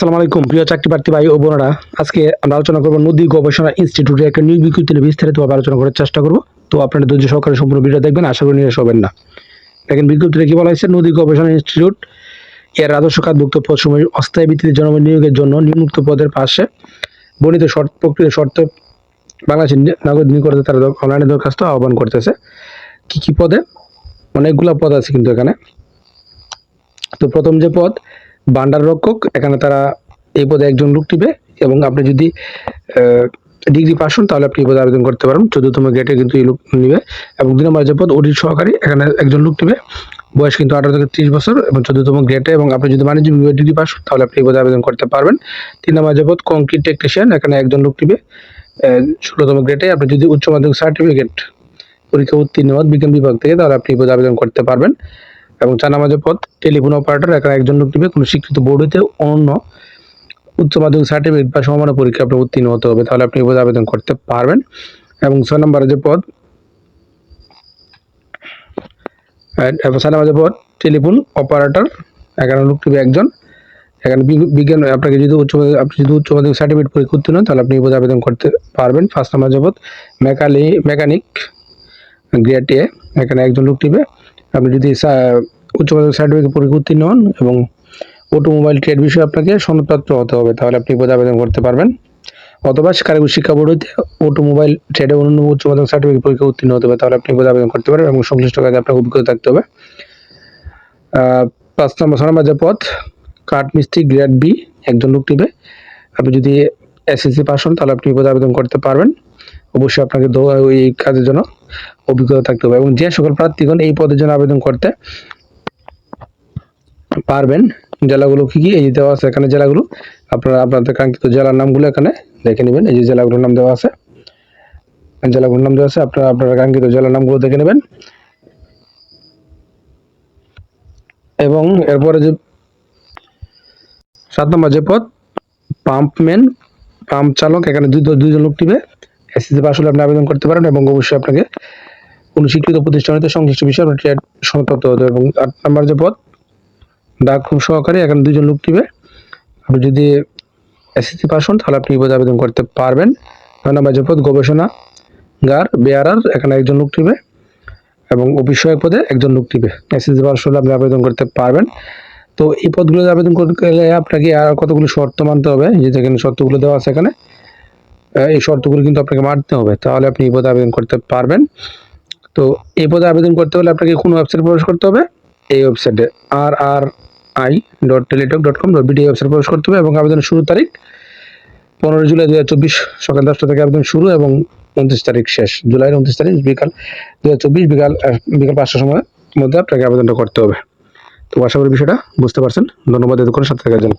আসসালামু আলাইকুম। প্রিয় চাকরি প্রার্থী ভাই ও বোনেরা, আজকে আমরা আলোচনা করব নদী গবেষণা ইনস্টিটিউটে একটা নিয়োগ বিজ্ঞপ্তি নিয়ে বিস্তারিতভাবে আলোচনা করার চেষ্টা করব। তো আপনারা ধৈর্য সহকারে সম্পূর্ণ ভিডিও দেখবেন, আশা করি নিরাশ হবেন না। দেখেন, বিজ্ঞপ্তিতে কি বলা হয়েছে? নদী গবেষণা ইনস্টিটিউট এর রাজস্ব খাতভুক্ত পদ সময় অস্থায়ী ভিত্তিতে জনগণ নিয়োগের জন্য নিম্নোক্ত পদের পাশে বর্ণিত শর্ত প্রক্রিয়া শর্ত বাংলাদেশের নাগরিক নিয়োগ করতে তারা অনলাইনে দরখাস্ত আহ্বান করতেছে। কি কি পদে? অনেকগুলা পদ আছে কিন্তু এখানে। তো প্রথম যে পদ ভান্ডার রক্ষক, এখানে তারা এই পদে একজন লোক নিবে এবং আপনি যদি ডিগ্রি পাস হন, তাহলে আপনি এই পদে আবেদন করতে পারেন চোদ্দতম গ্রেডে কিন্তু এই লোক নিবে এবং দুই নম্বর যে পদ অডিট সহকারী এখানে একজন লোক নিবে বয়স কিন্তু আঠারো থেকে ত্রিশ বছর এবং চোদ্দতম গ্রেডে এবং আপনি যদি বাণিজ্য বিভাগে ডিগ্রি পাস তাহলে আপনি এই পদে আবেদন করতে পারবেন। তিন নম্বর যে পদ কংক্রিট টেকনিশিয়ান এখানে একজন লোক নিবে ষোলোতম গ্রেডে আপনি যদি উচ্চ মাধ্যমিক সার্টিফিকেট পরীক্ষা উত্তীর্ণ হন বিজ্ঞান বিভাগ থেকে, তাহলে আপনি এই পদে আবেদন করতে পারবেন। এবং চার নামাজের পদ টেলিফোন অপারেটর এখানে একজন লোক নিবে, কোনো স্বীকৃত বোর্ড হতে অন্য উচ্চ মাধ্যমিক সার্টিফিকেট বা সমানের পরীক্ষা আপনি উত্তীর্ণ হতে হবে, তাহলে আপনি পদে আবেদন করতে পারবেন। এবং ছয় নম্বরের যে পদ এবং ছয় নম্বরের পদ টেলিফোন অপারেটর এগারো লোক নিবে একজন। এখানে বিজ্ঞান, আপনাকে যদি উচ্চ আপনি যদি উচ্চ মাধ্যমিক সার্টিফিকেট পরীক্ষা উত্তীর্ণ তাহলে আপনি পদে আবেদন করতে পারবেন। ফার্স্ট নাম্বার যে পদ মেকালি মেকানিক গ্রেড এ এখানে একজন লোক নিবে। আপনি যদি উচ্চ মাধ্যমিক সার্টিফিকেট পরীক্ষা উত্তীর্ণ হন এবং অটোমোবাইল ট্রেড বিষয়ে আপনাকে সনদপত্র হতে হবে, তাহলে আপনি পদে আবেদন করতে পারবেন। অথবা কারিগরি শিক্ষা বোর্ড হইতে অটোমোবাইল ট্রেডে অন্য উচ্চ মাধ্যমিক সার্টিফিকেট পরীক্ষা উত্তীর্ণ হতে হবে, তাহলে আপনি পদে আবেদন করতে পারবেন এবং সংশ্লিষ্ট কাজে আপনার অভিজ্ঞতা থাকতে হবে। পাঁচ নম্বর ছয় নম্বর যে কাঠ মিস্ত্রি গ্রেড বি একজন লোক নিবে। আপনি যদি এসএসসি পাস হন, তাহলে আপনি পদে আবেদন করতে পারবেন। অবশ্যই আপনাকে ওই কাজের জন্য। অভিজ্ঞতা থাকতে হবে এবং যে সকল প্রার্থীগণ এই পদের জন্য আবেদন করতে পারবেন, জেলাগুলো কি কি, এই যে দেওয়া আছে এখানে জেলাগুলো, আপনারা আপনাদের কাঙ্ক্ষিত জেলার নামগুলো এখানে দেখে নেবেন, এই যে জেলাগুলোর নাম দেওয়া আছে। জেলাগুলোর নাম দেওয়া আছে, আপনারা আপনারা কাঙ্ক্ষিত জেলার নামগুলো দেখে নেবেন। এবং এরপরে যে সাত নম্বর যে পদ পাম্পম্যান পাম্প চালক, এখানে দুই দুইজন লোক টিবে এসএসসি পাস হলে আপনি আবেদন করতে পারেন এবং অবশ্যই আপনাকে কোনো স্বীকৃত প্রতিষ্ঠান সংশ্লিষ্ট বিষয়ে সনদপ্রাপ্ত হতে হবে। এবং আট নম্বর যে পদ, ডাক সহকারে এখানে দুজন লোক টিবে আপনি যদি এসএসসি পাস হন, তাহলে আপনি পদে আবেদন করতে পারবেন। নয় নম্বর যে পদ, গবেষণা, গার বেয়ারার এখানে একজন লোক টিবে এবং অফিস পদে একজন লোক টিবে এসএসসি পাস হলে আপনি আবেদন করতে পারবেন। তো এই পদগুলো আবেদন করতে গেলে আপনাকে আর কতগুলো শর্ত মানতে হবে? যে যেখানে শর্তগুলো দেওয়া আছে এখানে এই শর্তগুলো কিন্তু আপনাকে মানতে হবে। তাহলে আপনি এই পদে আবেদন করতে পারবেন। তো এই পদে আবেদন করতে হলে আপনাকে কোন ওয়েবসাইটে প্রবেশ করতে হবে? এই ওয়েবসাইটে R R I dot Teletalk dot com dot BD ওয়েবসাইটে প্রবেশ করতে হবে এবং আবেদনের শুরু তারিখ পনেরো জুলাই দু হাজার চব্বিশ সকাল দশটা থেকে আবেদন শুরু এবং উনত্রিশ তারিখ শেষ। জুলাইয়ের উনত্রিশ তারিখ বিকাল দু হাজার চব্বিশ বিকাল বিকাল পাঁচটার সময়ের মধ্যে আপনাকে আবেদনটা করতে হবে। তো আশা করি বিষয়টা বুঝতে পারছেন। ধন্যবাদ এতক্ষণ সাথে থাকার জন্য।